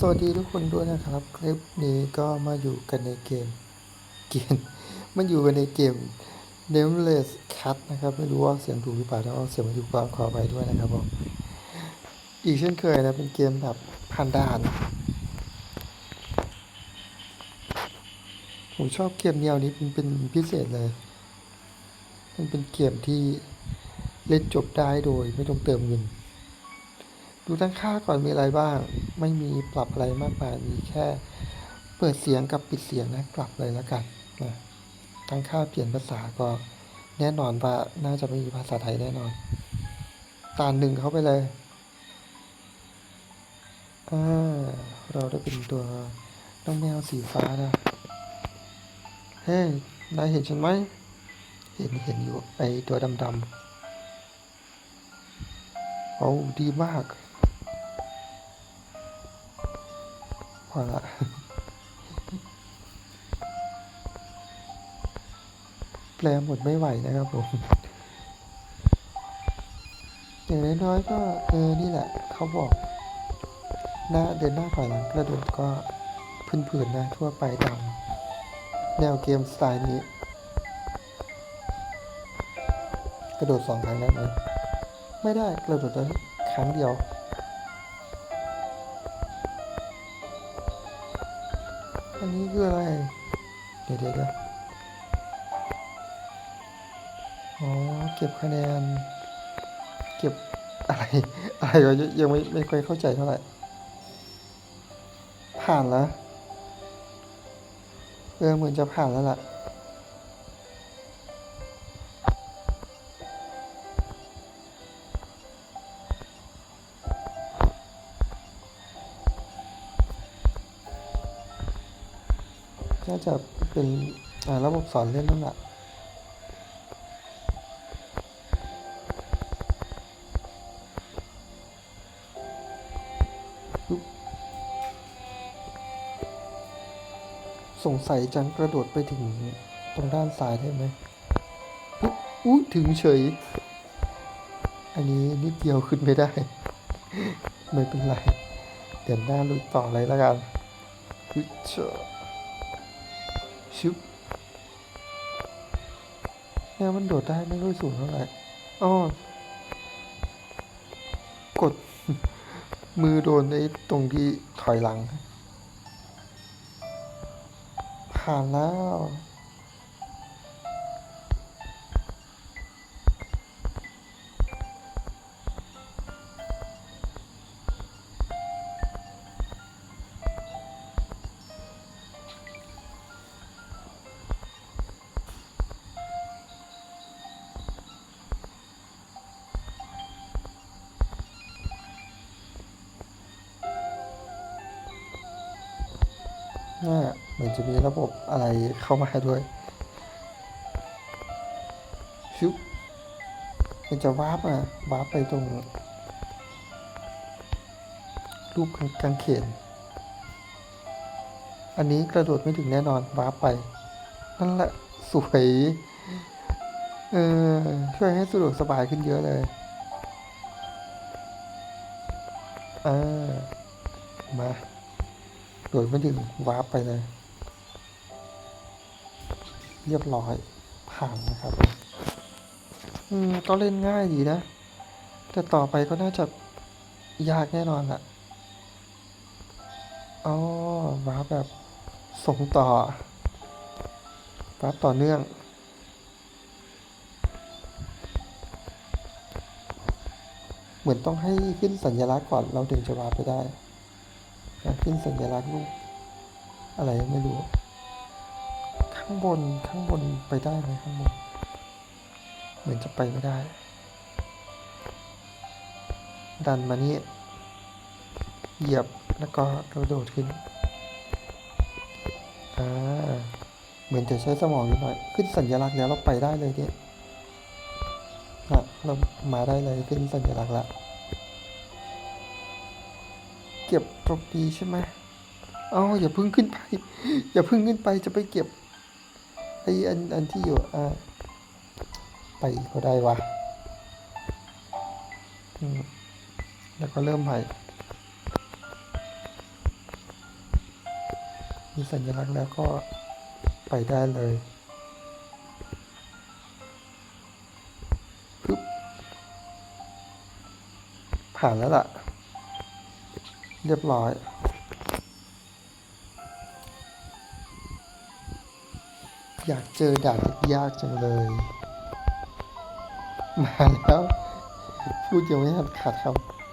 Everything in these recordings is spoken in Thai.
สวัสดีทุกคนด้วยนะครับ คลิปนี้ก็มาอยู่กันในเกมเกมมันอยู่กันในเกม Nameless Cat นะครับ ไม่รู้ว่าเสียงถูกหรือเปล่าถ้าเอาเสียงมาถูกก็ขอไปด้วยนะครับผมอีกเช่นเคยนะ เป็นเกมแบบพันดาน ผมชอบเกมแนวนี้เป็นเป็นพิเศษเลย มันเป็นเกมที่เล่นจบได้โดยไม่ต้องเติมเงิน ดูตั้งค่าก่อนมีอะไรบ้าง ไม่มีปรับอะไรมากมาย มีแค่เปิดเสียงกับปิดเสียงนะกลับเลยแล้วกันนะตั้งค่าเปลี่ยนภาษาก็แน่นอนว่าน่าจะไม่มีภาษาไทยแน่นอน ตานหนึ่งเข้าไปเลยอ่าเราได้เป็นตัวน้องแมวสีฟ้านะเฮ้ยนายเห็นฉันไหม เห็นเห็นอยู่ไอตัวดำๆโอ้ดีมาก พอละแปลหมดไม่ไหวนะครับผมอย่างน้อยๆก็เออนี่แหละ เขาบอกหน้าเดินหน้าถอยหลังกระโดดก็พื้นๆนะทั่วไปตามแนวเกมสไตล์นี้ กระโดดสองครั้งได้ไหมไม่ได้กระโดดได้ครั้งเดียว อันนี้คืออะไรเดี๋ยวเดี๋ยวเดี๋ยวอ๋อ เก็บคะแนน เก็บอะไร อะไรก็ยังไม่ไม่ค่อยเข้าใจเท่าไหร่ ผ่านแล้ว เออเหมือนจะผ่านแล้วล่ะ น่าจะเป็นระบบสอนเล่นนั่นแหละสงสัยจังกระโดดไปถึงตรงด้านซ้ายได้ไหมอุ๊ยถึงเฉย อันนี้นิดเดียวขึ้นไม่ได้ ไม่เป็นไร เดี๋ยวหน้าลุยต่อเลยแล้วกันฮึเชอ ชิบเนวมันโดดได้ไม่ค่อยสูงเท่าไหร่อ้อกด มือโดนไอ้ตรงที่ถอยหลัง ผ่านแล้ว่าเหมือนจะมีระบบอะไรเข้ามาด้วยชุบมันจะวาร์ปอะวาร์ปไปตรง รูปกางเขน อันนี้กระโดดไม่ถึงแน่นอนวาร์ปไป นั่นแหละสวยเออช่วยให้สะดวกสบายขึ้นเยอะเลยอ่ามา โดยไม่ถึงวาร์ปไปเลย เรียบร้อยผ่านนะครับ อืม ก็เล่นง่ายดีนะ แต่ต่อไปก็น่าจะยากแน่นอนละอ๋อวาร์ปแบบส่งต่อวาร์ปต่อเนื่องเหมือนต้องให้ขึ้นสัญลักษณ์ก่อนเราถึงจะวาร์ปไปได้ นขึ้นสัญลักษณ์รูปอะไรไม่รู้ ข้างบนข้างบนไปได้ไหมข้างบน เหมือนจะไปไม่ได้ ดันมานี่เหยียบแล้วก็กระโดดขึ้น อ่า เหมือนจะใช้สมองนิดหน่อย ขึ้นสัญลักษณ์แล้วเราไปได้เลยเนี่ยเรามาได้เลยขึ้นสัญลักษณ์ละ เก็บตรงนี้ใช่ไหมอ๋ออย่าพึ่งขึ้นไป อย่าพึ่งขึ้นไปจะไปเก็บไอ้อันอันที่อยู่อ่าไปก็ได้วะแล้วก็เริ่มใหม่มีสัญลักษณ์แล้วก็ไปได้เลยปึ๊บผ่านแล้วล่ะ เรียบร้อย อยากเจอด่านยากจังเลย มาแล้ว พูดยังไม่ทันขาดค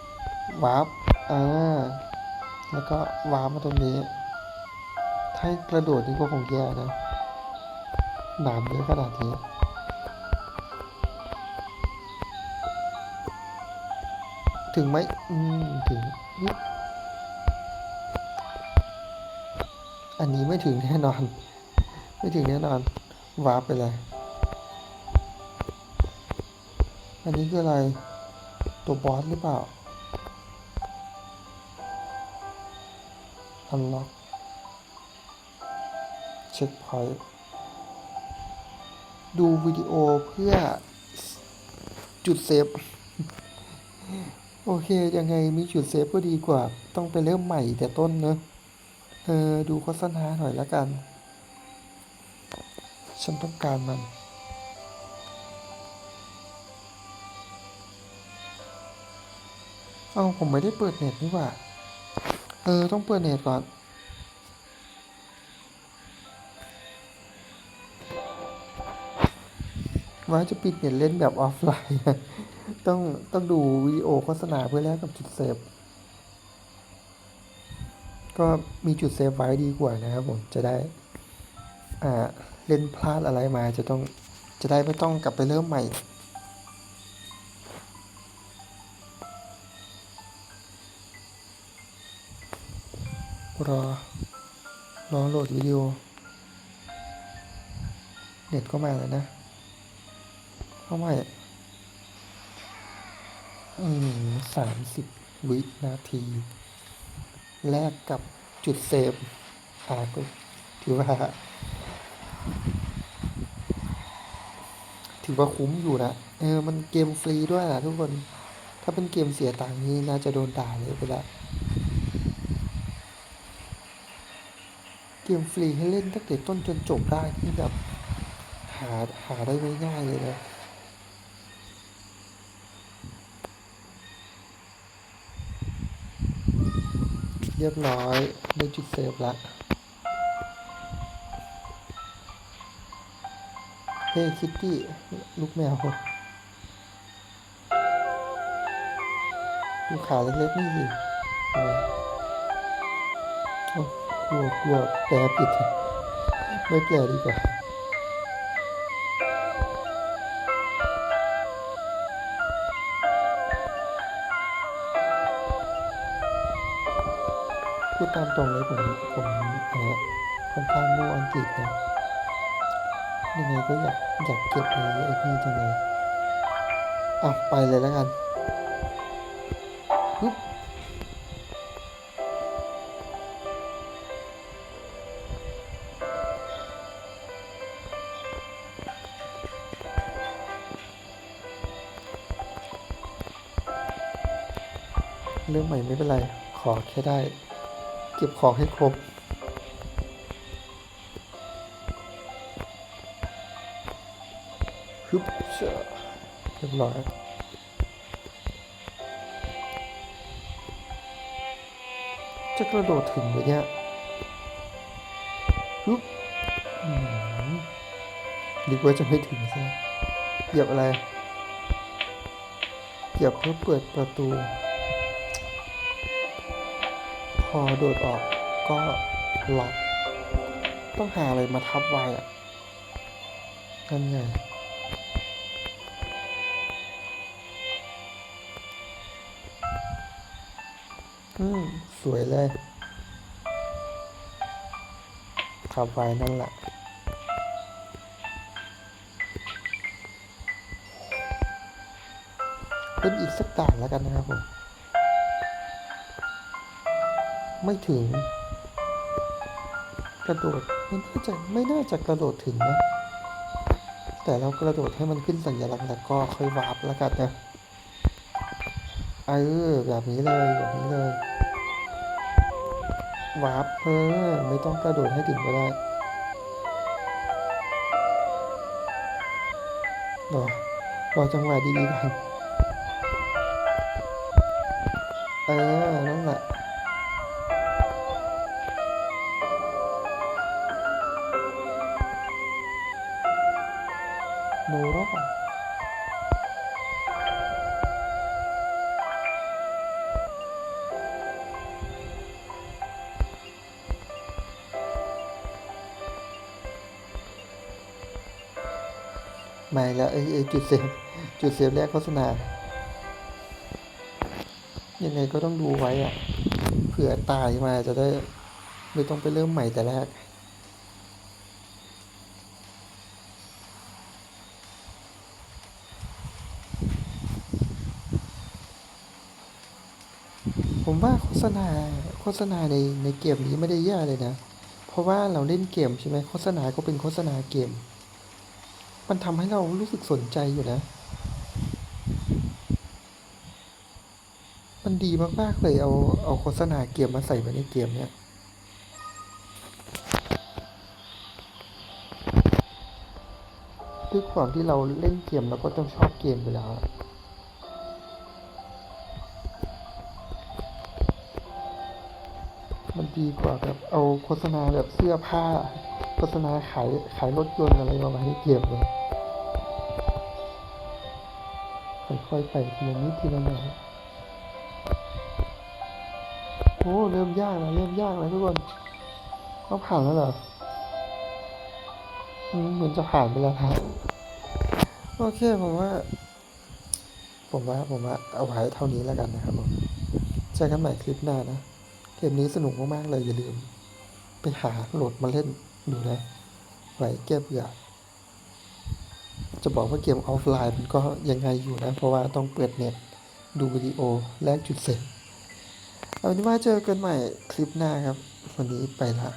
ำวาร์ปอ่าแล้วก็วาร์ปมาตรงนี้ถ้าให้กระโดดนี่ก็คงแย่นะหนามเยอะขนาดนี้ถึงไหมอืมถึง อันนี้ไม่ถึงแน่นอน ไม่ถึงแน่นอนวาร์ปไปเลย อันนี้คืออะไร ตัวบอสหรือเปล่า unlock เช็คพอยต์ดูวิดีโอเพื่อจุดเซฟ โอเค ยังไงมีจุดเซฟก็ดีกว่า ต้องไปเริ่มใหม่แต่ต้นเนอะ เออดูโฆษณาหน่อยละกัน ฉันต้องการมัน เอาผมไม่ได้เปิดเน็ตนี่หว่า เออ ต้องเปิดเน็ตก่อน ว่าจะปิดเน็ตเล่นแบบออฟไลน์ ต้องต้องดูวิดีโอโฆษณาเพื่อแลกกับจุดเซฟ ก็มีจุดเซฟไว้ดีกว่านะครับผมจะได้อ่าเล่นพลาดอะไรมาจะต้องจะได้ไม่ต้องกลับไปเริ่มใหม่รอรอโหลดวิดีโอ เน็ตก็มาแล้วนะเข้าใหม่อืมสามสิบวินาที แลกกับจุดเซฟอ่าก็ถือว่า ถือว่าคุ้มอยู่นะเออ มันเกมฟรีด้วยนะทุกคน ถ้าเป็นเกมเสียตังค์นี่น่าจะโดนด่าเลยไปละเกมฟรีให้เล่นตั้งแต่ต้นจนจบได้ที่แบบหาหาได้ไม่ง่ายเลยนะ รียบร้อยได้จุดเซฟละเฮ้คิตตี้ลูกแมวดูขาเล็กๆนี่สิกลัวกลัวแปลผิดไม่แปลดีกว่า ดตามตรงเลยผมผมเออค่อนข้างรู้อังกฤษนะยังไงก็อยากอยากเก็บไอ้ไอ้นี่จังเลยอะไปเลยแล้วกันปึ๊บเรื่องใหม่ไม่เป็นไร ขอแค่ได้ เก็บของให้ครบฮึบเชื่อเรียบร้อยจะกระโดดถึงไหมเนี่ยฮึบดีกว่าจะไม่ถึงซะเหยียบอะไร เหยียบเพื่อเปิดประตู พอโดดออกก็ล็อกต้องหาอะไรมาทับไว้อะนั่นไงอืม สวยเลยทับไว้นั่นแหละเป็นอีกสักด่านแล้วกันนะครับผม ไม่ถึง กระโดดไม่น่าจะไม่น่าจะกระโดดถึงนะ แต่เรากระโดดให้มันขึ้นสัญลักษณ์แล้วก็ค่อยวาร์ปแล้วกันนะเออแบบนี้เลยแบบนี้เลยวาร์ปเออไม่ต้องกระโดดให้ถึงก็ได้รอรอจังหวะดีๆก่อนเออนั่นแหละ ม่แล้วไอ้ไอ้จุดเซฟจุดเซฟแรกโฆษณา ยังไงก็ต้องดูไว้อะเผื่อตายมาจะได้ไม่ต้องไปเริ่มใหม่แต่แรกผมว่าโฆษณาโฆษณาในในเกมนี้ไม่ได้แย่เลยนะ เพราะว่าเราเล่นเกมใช่ไหมโฆษณาก็เป็นโฆษณาเกม มันทำให้เรารู้สึกสนใจอยู่นะ มันดีมาก ๆ เลยเอาเอาโฆษณาเกมมาใส่ไว้ในเกมเนี้ยด้วยความที่เราเล่นเกมเราก็ต้องชอบเกมไปแล้วมันดีกว่าแบบเอาโฆษณาแบบเสื้อผ้า โฆษณาขายขายรถยนต์อะไรมาไว้ในเกมเลยค่อยๆไปทีละนิดทีละหน่อยโอ้เริ่มยากแล้วเริ่มยากแล้วทุกคนต้องผ่านแล้วเหรอเหมือนจะผ่านไปแล้วครับโอเคผมว่า ผมว่าผมว่าเอาไว้เท่านี้แล้วกันนะครับผมเจอกันใหม่คลิปหน้านะ เกมนี้สนุกมากๆเลยอย่าลืม ไปหาโหลดมาเล่น ดูนะไหวแก้เบื่อ จะบอกว่าเกมออฟไลน์มันก็ยังไงอยู่นะ เพราะว่าต้องเปิดเน็ต ดูวิดีโอแลกจุดเสร็จ เอาเป็นว่าเจอกันใหม่คลิปหน้าครับ วันนี้ไปละ